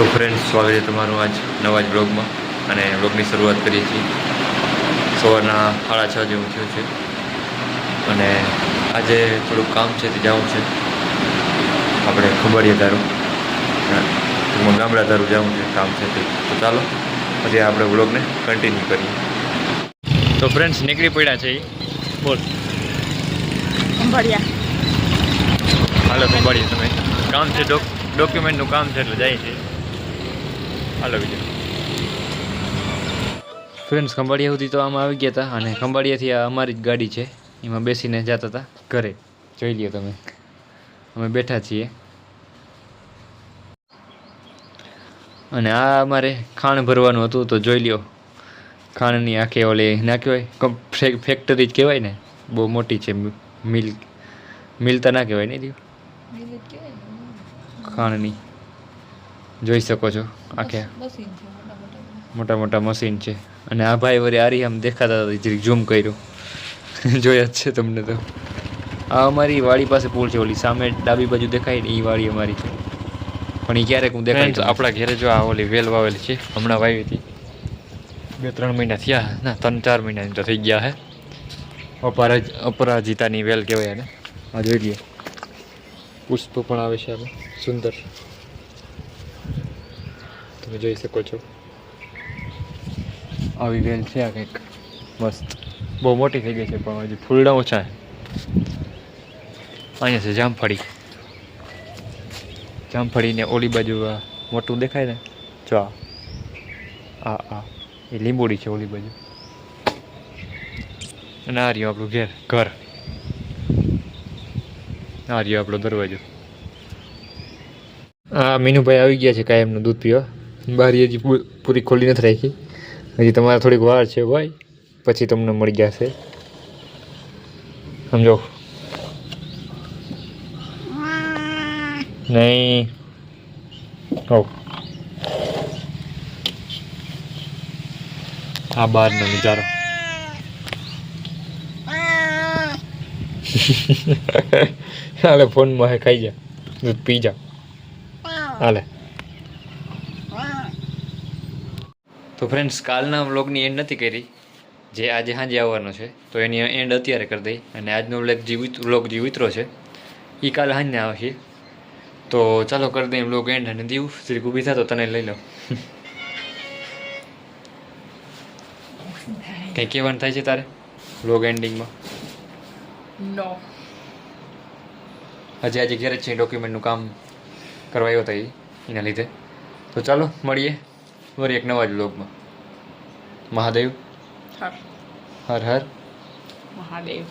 તો ફ્રેન્ડ્સ સ્વાગત છે તમારું આજ નવા જ બ્લોગમાં અને બ્લોગની શરૂઆત કરીએ છીએ. સવારના સાડા છ જેવું થયું છે. અને આજે થોડુંક કામ છે તે જવું છે. આપણે ખંભાળીએ તારું ટૂંકમાં ગામડા તારું જવું છે કામ છે તે. તો ચાલો પછી આપણે બ્લોગને કન્ટિન્યુ કરીએ. તો ફ્રેન્ડ્સ નીકળી પડ્યા છે. એ બોલ હાલો ખંભાળીએ તમે. કામ છે ડોક્યુમેન્ટનું કામ છે એટલે જાય છે. હાલો બીજું ફ્રેન્ડ્સ ખંભાળિયા સુધી તો આમાં આવી ગયા હતા અને ખંભાળિયાથી આ અમારી જ ગાડી છે. એમાં બેસીને જતા હતા ઘરે. જોઈ લ્યો તમે. અમે બેઠા છીએ. અને આ અમારે ખાણ ભરવાનું હતું તો જોઈ લ્યો. ખાણની આખે ઓલી ના કહેવાય ફેક્ટરી જ કહેવાય ને. બહુ મોટી છે. મિલ મિલ તો ના કહેવાય નહીં ખાણની. જોઈ શકો છો. આખે મોટા મોટા. મશીન છે. અને આ ભાઈ વળી આરી આમ દેખાતા હતા જરીક ઝૂમ કર્યું. જોયા જ છે તમને તો. આ અમારી વાડી પાસે પુલ છે ઓલી સામે ડાબી બાજુ દેખાય ને એ વાડી અમારી છે. પણ એ ક્યારેક હું દેખાય આપણા ઘરે જો આ ઓલી વેલ વાવેલી છે હમણાં વાવી હતી. બે ત્રણ મહિના થયા ના ત્રણ ચાર મહિના તો થઈ ગયા હે. અપરાજ અપરાજિતાની વેલ કહેવાય ને આ જોઈ લઈએ પુષ્પ પણ આવે છે આપણે સુંદર. તમે જોઈ શકો છો. આવી વેલ છે આ કંઈક. મસ્ત. બહુ મોટી થઈ ગઈ છે, પણ હજી ફૂલડા ઓછા અહીંયા છે જામફળી. જામફળીને ઓલી બાજુ મોટું દેખાય ને? જો આ. આ એ લીંબોડી છે ઓલી બાજુ. અને આ રહ્યું આપણું ઘેર, ઘર. આ રહ્યો આપણો દરવાજો. આ મીનુભાઈ આવી ગયા છે કાયમનું દૂધ પીવા. બારી હજી પૂ- પૂરી ખોલી નથી રાખી. હજી તમારે થોડીક વાર છે ભાઈ, પછી તમને મળી જશે. સમજો? નહીં. હો આ બહારનો નજારો. હાલે, ફોનમાં હે, ખાઈ જા. દૂધ પી જા. હાલે. તો ફ્રેન્ડ્સ કાલના વ્લોગની એન્ડ નથી કરી. જે આજે સાંજે આવવાનો છે તો એની એન્ડ અત્યારે કરી દઈ. અને આજનો વ્લોગ જીવિત વ્લોગ જીવિત્રો છે એ કાલે સાંજને આવશે. તો ચાલો કરી દઈએ વ્લોગ એન્ડ અને દીવ શ્રી ઊભી થતો તને લઈ લો કંઈ કહેવાનું થાય છે તારે વ્લોગ એન્ડિંગમાં નો હજી આજે ઘેર જ છે ડોક્યુમેન્ટનું કામ કરવા આવ્યો હતા એના લીધે. તો ચાલો મળીએ. ફરી એક નવા જ લોકમાં. મહાદેવ? હર. હર હર. મહાદેવ.